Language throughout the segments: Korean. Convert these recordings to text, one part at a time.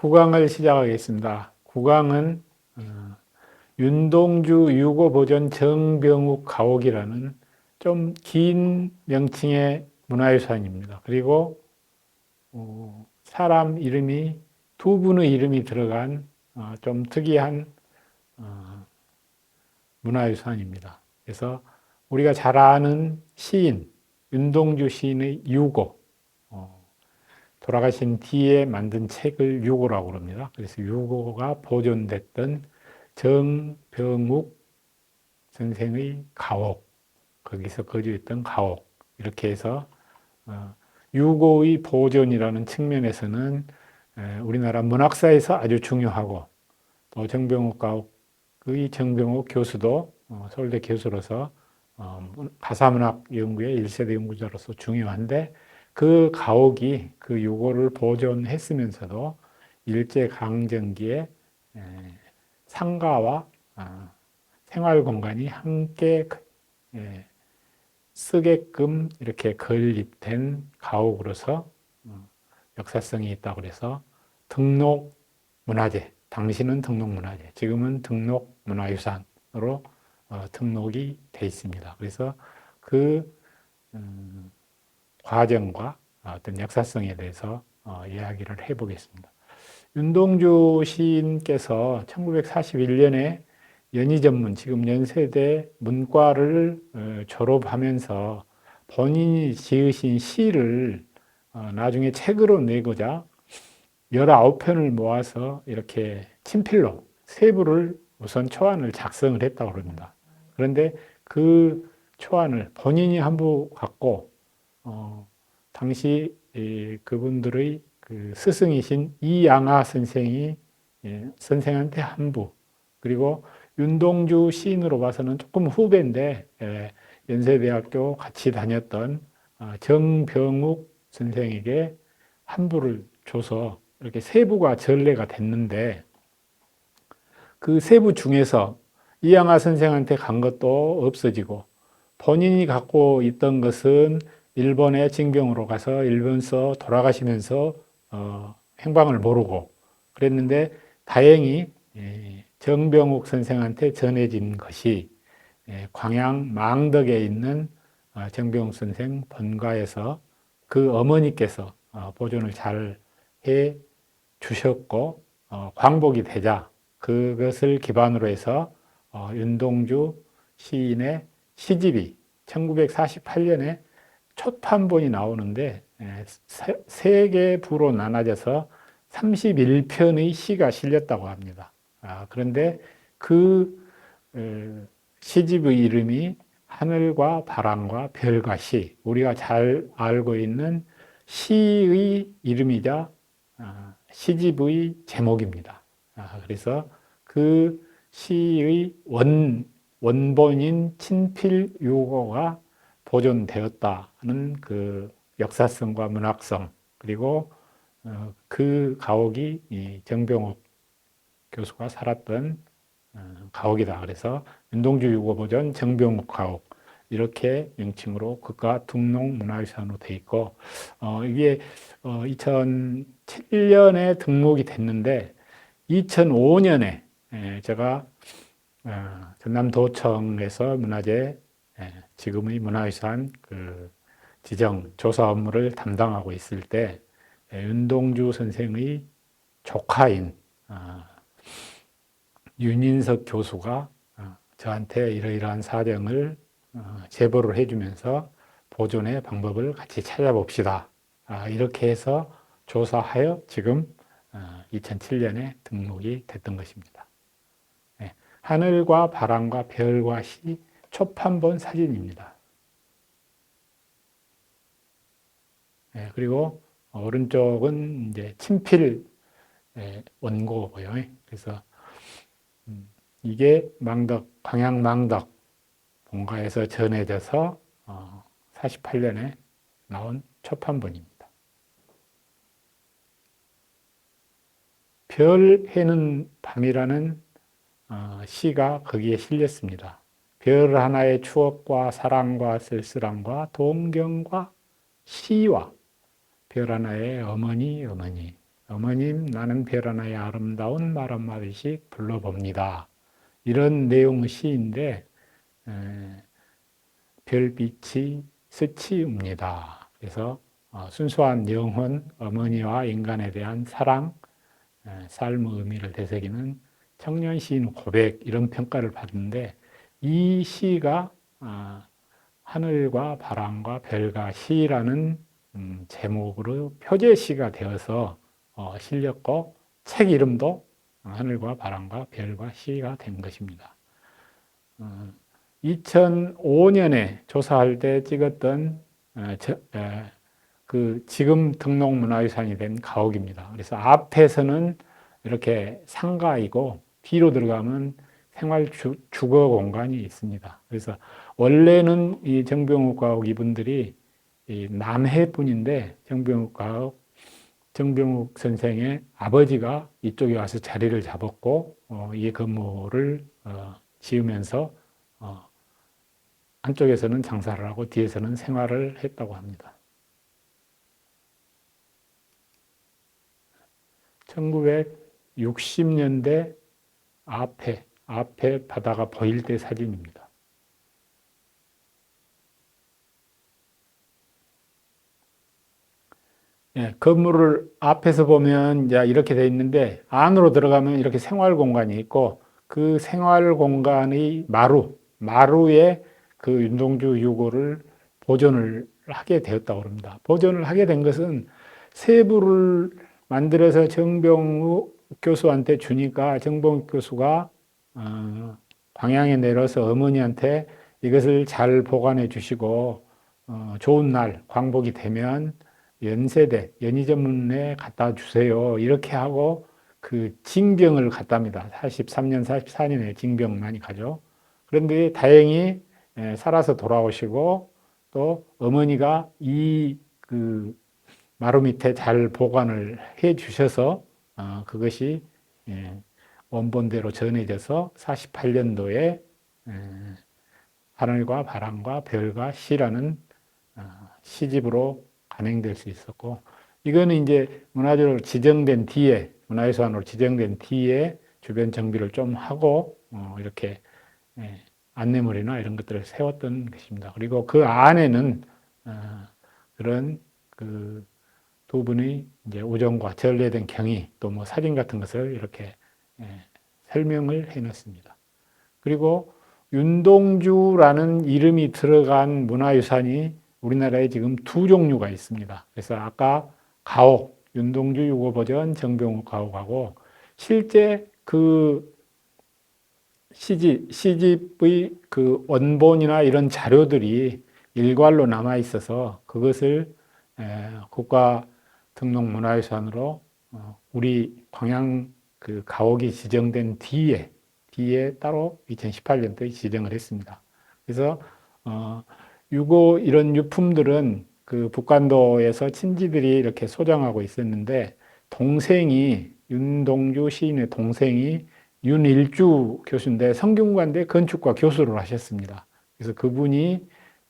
국왕을 시작하겠습니다. 국왕은 어, 윤동주 유고보존 정병욱 가옥이라는 좀 긴 명칭의 문화유산입니다. 그리고 어, 사람 이름이 두 분의 이름이 들어간 어, 좀 특이한 어, 문화유산입니다. 그래서 우리가 잘 아는 시인 윤동주 시인의 유고 어, 돌아가신 뒤에 만든 책을 유고라고 그럽니다. 그래서 유고가 보존됐던 정병욱 선생의 가옥 거기서 거주했던 가옥 이렇게 해서 어, 유고의 보존이라는 측면에서는 우리나라 문학사에서 아주 중요하고 또 정병욱 가옥의 정병욱 교수도 어, 서울대 교수로서 어, 가사문학 연구의 1세대 연구자로서 중요한데 그 가옥이 그 유고를 보존했으면서도 일제 강점기에 상가와 아, 생활 공간이 함께 쓰게끔 이렇게 건립된 가옥으로서 어, 역사성이 있다고 그래서 등록 문화재, 당시는 등록 문화재, 지금은 등록 문화유산으로 어, 등록이 돼 있습니다. 그래서 그 음, 과정과 어떤 역사성에 대해서 어, 이야기를 해보겠습니다. 윤동주 시인께서 1941년에 연희 전문, 지금 연세대 문과를 어, 졸업하면서 본인이 지으신 시를 어, 나중에 책으로 내고자 19편을 모아서 이렇게 친필로 세부를 우선 초안을 작성을 했다고 합니다. 그런데 그 초안을 본인이 한부 갖고 어, 당시 그분들의 그 스승이신 이양하 선생이 예, 선생한테 한 부, 그리고 윤동주 시인으로 봐서는 조금 후배인데 예, 연세대학교 같이 다녔던 어, 정병욱 선생에게 한 부를 줘서 이렇게 세 부가 전례가 됐는데 그 세부 중에서 이양하 선생한테 간 것도 없어지고 본인이 갖고 있던 것은 일본에 징병으로 가서 일본서 돌아가시면서 어, 행방을 모르고 그랬는데 다행히 예, 정병욱 선생한테 전해진 것이 예, 광양 망덕에 있는 어, 정병욱 선생 본가에서 그 어머니께서 어, 보존을 잘 해 주셨고 어, 광복이 되자 그것을 기반으로 해서 윤동주 시인의 시집이 1948년에 첫 판본이 나오는데 예, 세 개 부로 나눠져서 31편의 시가 실렸다고 합니다. 아, 그런데 그 시집의 이름이 하늘과 바람과 별과 시, 우리가 잘 알고 있는 시의 이름이자 아, 시집의 제목입니다. 아, 그래서 그 시의 원, 원본인 친필 유고가 보존되었다는 그 역사성과 문학성 그리고 어, 그 가옥이 정병욱 교수가 살았던 어, 가옥이다. 그래서 윤동주 유고보존 정병욱 가옥 이렇게 명칭으로 국가 등록 문화유산으로 돼 있고 어, 이게 어, 2007년에 등록이 됐는데 2005년에 예, 제가 어, 전남도청에서 문화재 예, 지금의 문화유산 그 지정 조사 업무를 담당하고 있을 때 예, 윤동주 선생의 조카인 아, 윤인석 교수가 어, 저한테 이러이러한 사정을 어, 제보를 해주면서 보존의 방법을 같이 찾아봅시다. 아, 이렇게 해서 조사하여 지금 2007년에 등록이 됐던 것입니다. 네, 하늘과 바람과 별과 시 초판본 사진입니다. 네, 그리고 오른쪽은 이제 친필 원고고요. 그래서 음, 이게 망덕 광양 망덕 본가에서 전해져서 48년에 어, 나온 초판본입니다. 별 해는 밤이라는 어, 시가 거기에 실렸습니다. 별 하나의 추억과 사랑과 쓸쓸함과 동경과 시와 별 하나의 어머니, 어머니. 어머님 나는 별 하나의 아름다운 말 한마디씩 불러봅니다. 이런 내용의 시인데 에, 별빛이 스치웁니다. 그래서 어, 순수한 영혼, 어머니와 인간에 대한 사랑, 에, 삶의 의미를 되새기는 청년 시인 고백 이런 평가를 받는데 이 시가 아, 하늘과 바람과 별과 시라는 음, 제목으로 표제시가 되어서 어, 실렸고 책 이름도 하늘과 바람과 별과 시가 된 것입니다. 어, 2005년에 조사할 때 찍었던 어, 그 지금 등록문화유산이 된 가옥입니다. 그래서 앞에서는 이렇게 상가이고 뒤로 들어가면 생활 주, 주거 공간이 있습니다. 그래서 원래는 이 정병욱 가옥 이분들이 이 남해 분인데 정병욱 가옥 정병욱 선생의 아버지가 이쪽에 와서 자리를 잡았고 어, 이 건물을 어, 지으면서 어, 한쪽에서는 장사를 하고 뒤에서는 생활을 했다고 합니다. 1960년대 앞에 앞에 바다가 보일 때 사진입니다. 예, 건물을 앞에서 보면 이렇게 돼 있는데 안으로 들어가면 이렇게 생활 공간이 있고 그 생활 공간의 마루, 마루에 그 윤동주 유고를 보존을 하게 되었다고 합니다. 보존을 하게 된 것은 세부를 만들어서 정병우 교수한테 주니까 정병우 교수가 어, 광양에 내려서 어머니한테 이것을 잘 보관해 주시고 어, 좋은 날 광복이 되면 연세대 연희전문에 갖다 주세요. 이렇게 하고 그 징병을 갖답니다. 43년, 44년에 징병 많이 가죠. 그런데 다행히 예, 살아서 돌아오시고 또 어머니가 이 그 마루 밑에 잘 보관을 해 주셔서 어, 그것이 예, 원본대로 전해져서 48년도에 예, 하늘과 바람과 별과 시라는 어, 시집으로 간행될 수 있었고 이거는 이제 문화재로 지정된 뒤에 문화유산으로 지정된 뒤에 주변 정비를 좀 하고 어, 이렇게 예, 안내물이나 이런 것들을 세웠던 것입니다. 그리고 그 안에는 어, 그런 그 두 분의 이제 우정과 전래된 경위 또 뭐 사진 같은 것을 이렇게 예, 설명을 해놨습니다. 그리고 윤동주라는 이름이 들어간 문화유산이 우리나라에 지금 두 종류가 있습니다. 그래서 아까 가옥, 윤동주 유고 버전 정병욱 가옥하고 실제 그 시집, 시집의 그 원본이나 이런 자료들이 일괄로 남아 있어서 그것을 국가 등록 문화유산으로 어, 우리 광양 그 가옥이 지정된 뒤에 뒤에 따로 2018년도에 지정을 했습니다. 그래서 어, 유고 이런 유품들은 그 북간도에서 친지들이 이렇게 소장하고 있었는데 동생이 윤동주 시인의 동생이 윤일주 교수인데 성균관대 건축과 교수를 하셨습니다. 그래서 그분이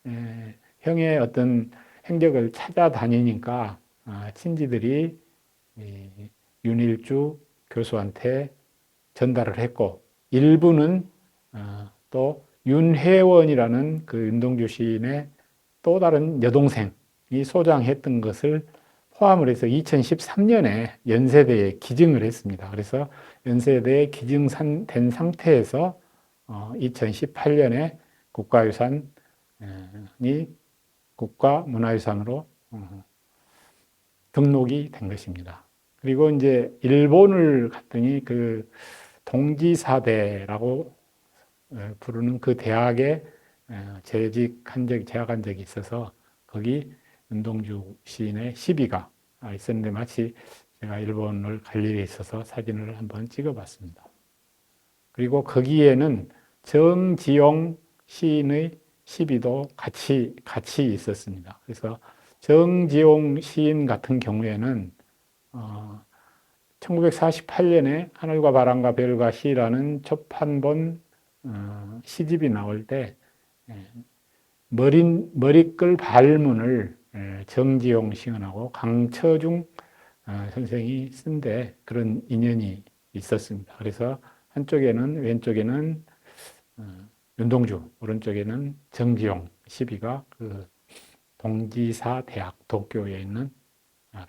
에, 형의 어떤 행적을 찾아다니니까 아, 친지들이 윤일주 교수한테 전달을 했고 일부는 어, 또 윤혜원이라는 그 윤동주 시인의 또 다른 여동생이 소장했던 것을 포함을 해서 2013년에 연세대에 기증을 했습니다. 그래서 연세대에 기증된 상태에서 2018년에 어, 국가유산이 국가문화유산으로 어, 등록이 된 것입니다. 그리고 이제 일본을 갔더니 그 동지사대라고 어, 부르는 그 대학에 어, 재직한 적이 재학한 적이 있어서 거기 윤동주 시인의 시비가 있었는데 마치 제가 일본을 갈 일이 있어서 사진을 한번 찍어봤습니다. 그리고 거기에는 정지용 시인의 시비도 같이 같이 있었습니다. 그래서 정지용 시인 같은 경우에는 어, 1948년에 하늘과 바람과 별과 시라는 첫 한번 어, 시집이 나올 때 예, 머리 머리끌 발문을 예, 정지용 시인하고 강처중 어, 선생이 쓴데 그런 인연이 있었습니다. 그래서 한쪽에는 왼쪽에는 어, 윤동주, 오른쪽에는 정지용 시비가 그 동지사 대학 도쿄에 있는 아,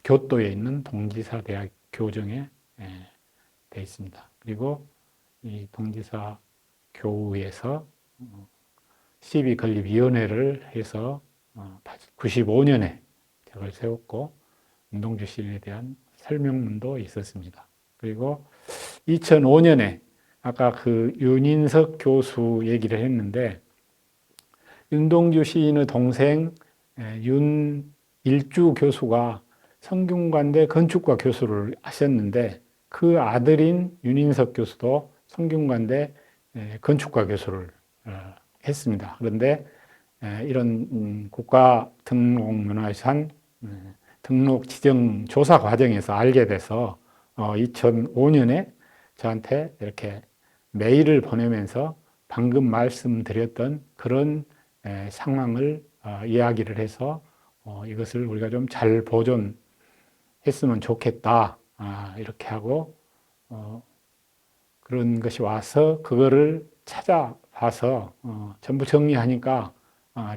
교토에 있는 동지사 대학 교정에 예, 돼 있습니다. 그리고 이 동지사 교우에서 어, 시비 건립 위원회를 해서 95년에 벽을 세웠고 운동주 시인에 대한 설명문도 있었습니다. 그리고 2005년에 아까 그 윤인석 교수 얘기를 했는데 윤동주 시인의 동생 윤일주 교수가 성균관대 건축과 교수를 하셨는데 그 아들인 윤인석 교수도 성균관대 건축과 교수를 어, 했습니다. 그런데 이런 음, 국가 등록문화유산 등록 지정 조사 과정에서 알게 돼서 2005년에 어, 저한테 이렇게 메일을 보내면서 방금 말씀드렸던 그런 상황을 어, 이야기를 해서 어, 이것을 우리가 좀 잘 보존 했으면 좋겠다. 아, 이렇게 하고 그런 것이 와서 그거를 찾아봐서 전부 정리하니까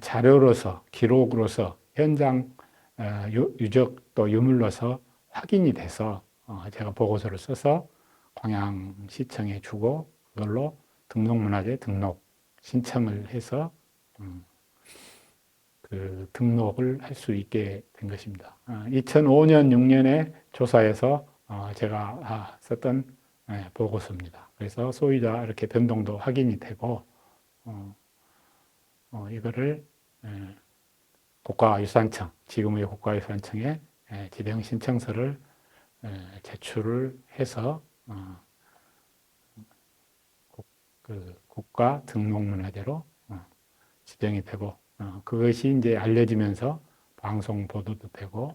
자료로서 기록으로서 현장 어, 유 적 또 유물로서 확인이 돼서 어, 제가 보고서를 써서 광양시청에 주고 그걸로 등록문화재 등록 신청을 해서 음, 그 등록을 할 수 있게 된 것입니다. 2005년, 어, 6년에 조사해서 제가 아, 썼던 예, 보고서입니다. 그래서 소유자 이렇게 변동도 확인이 되고 이거를 예, 국가유산청, 지금의 국가유산청에 지정 신청서를 제출을 해서 어, 그 국가 등록문화재로 어, 지정이 되고 어, 그것이 이제 알려지면서 방송 보도도 되고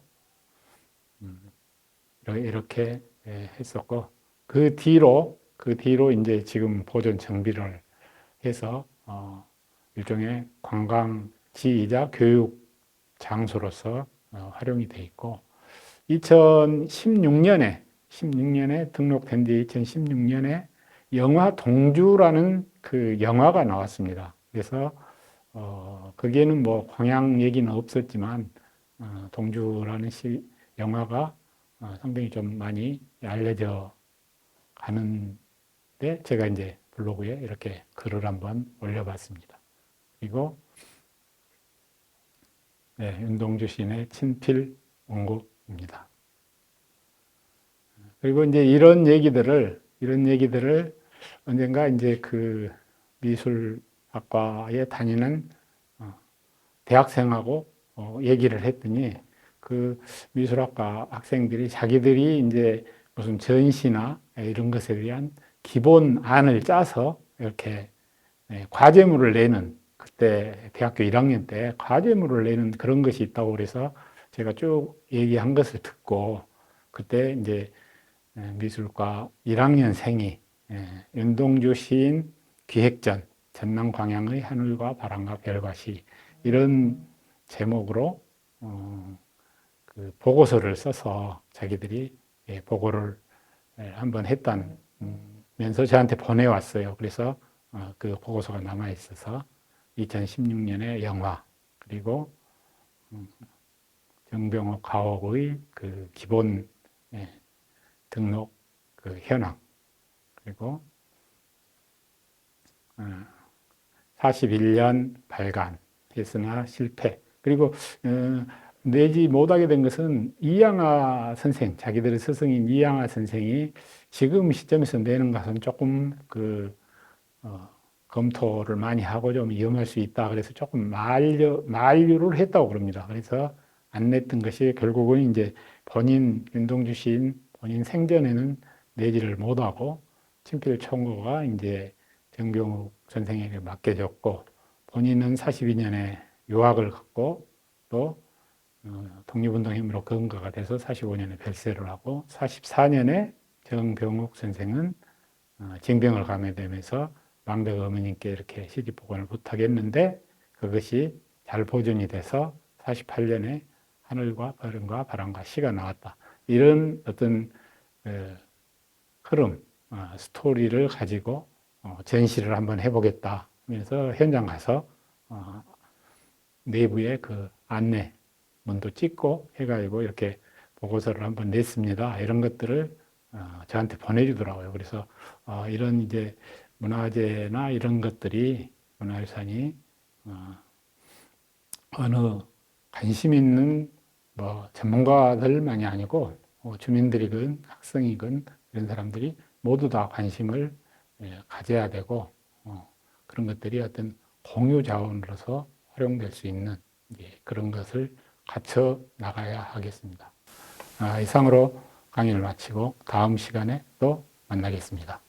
음, 이렇게 했었고 그 뒤로 그 뒤로 이제 지금 보존 정비를 해서 일종의 관광지이자 교육 장소로서 어, 활용이 돼 있고 2016년에 16년에 등록된 뒤 2016년에 영화 동주라는 그 영화가 나왔습니다. 그래서 어, 거기에는 뭐 광양 얘기는 없었지만 어, 동주라는 시, 영화가 어, 상당히 좀 많이 알려져 가는데 제가 이제 블로그에 이렇게 글을 한번 올려봤습니다. 그리고 네, 윤동주 시인의 친필 원고입니다. 그리고 이제 이런 얘기들을 이런 얘기들을 언젠가 이제 그 미술 학과에 다니는 어, 대학생하고 어, 얘기를 했더니 그 미술학과 학생들이 자기들이 이제 무슨 전시나 이런 것에 대한 기본 안을 짜서 이렇게 네, 과제물을 내는 그때 대학교 1학년 때 과제물을 내는 그런 것이 있다고 그래서 제가 쭉 얘기한 것을 듣고 그때 이제 미술과 1학년생이 윤동주 시인 기획전 전남 광양의 하늘과 바람과 별과 시 이런 제목으로 어, 그 보고서를 써서 자기들이 예, 보고를 한번 했다면서 음, 저한테 보내왔어요. 그래서 어, 그 보고서가 남아 있어서 2016년에 영화 그리고 음, 정병호 가옥의 그 기본 예, 등록 그 현황 그리고 41년 어, 발간 했으나 실패 그리고 어, 내지 못하게 된 것은 이양아 선생 자기들의 스승인 이양아 선생이 지금 시점에서 내는 것은 조금 그 어, 검토를 많이 하고 좀 위험할 수 있다. 그래서 조금 만류, 만류를 했다고 그럽니다. 그래서 안 냈던 것이 결국은 이제 본인 윤동주 시인 본인 생전에는 내지를 못하고 친필 청구가 이제 정병욱 선생에게 맡겨졌고 본인은 42년에 유학을 갔고 또 어, 독립운동 힘으로 근거가 돼서 45년에 별세를 하고 44년에 정병욱 선생은 어, 징병을 감해되면서 왕대가 어머님께 이렇게 시집 보관을 부탁했는데 그것이 잘 보존이 돼서 48년에 하늘과 바람과 바람과 시가 나왔다. 이런 어떤 에, 흐름, 어, 스토리를 가지고 어, 전시를 한번 해보겠다 하면서 현장 가서 어, 내부에 그 안내 문도 찍고 해가지고 이렇게 보고서를 한번 냈습니다. 이런 것들을 어, 저한테 보내주더라고요. 그래서 어, 이런 이제 문화재나 이런 것들이 문화유산이 어, 어느 관심 있는 뭐 전문가들만이 아니고 어, 주민들이건 학생이건 이런 사람들이 모두 다 관심을 예, 가져야 되고 어, 그런 것들이 어떤 공유 자원으로서 활용될 수 있는 예, 그런 것을 갖춰 나가야 하겠습니다. 아, 이상으로 강의를 마치고 다음 시간에 또 만나겠습니다.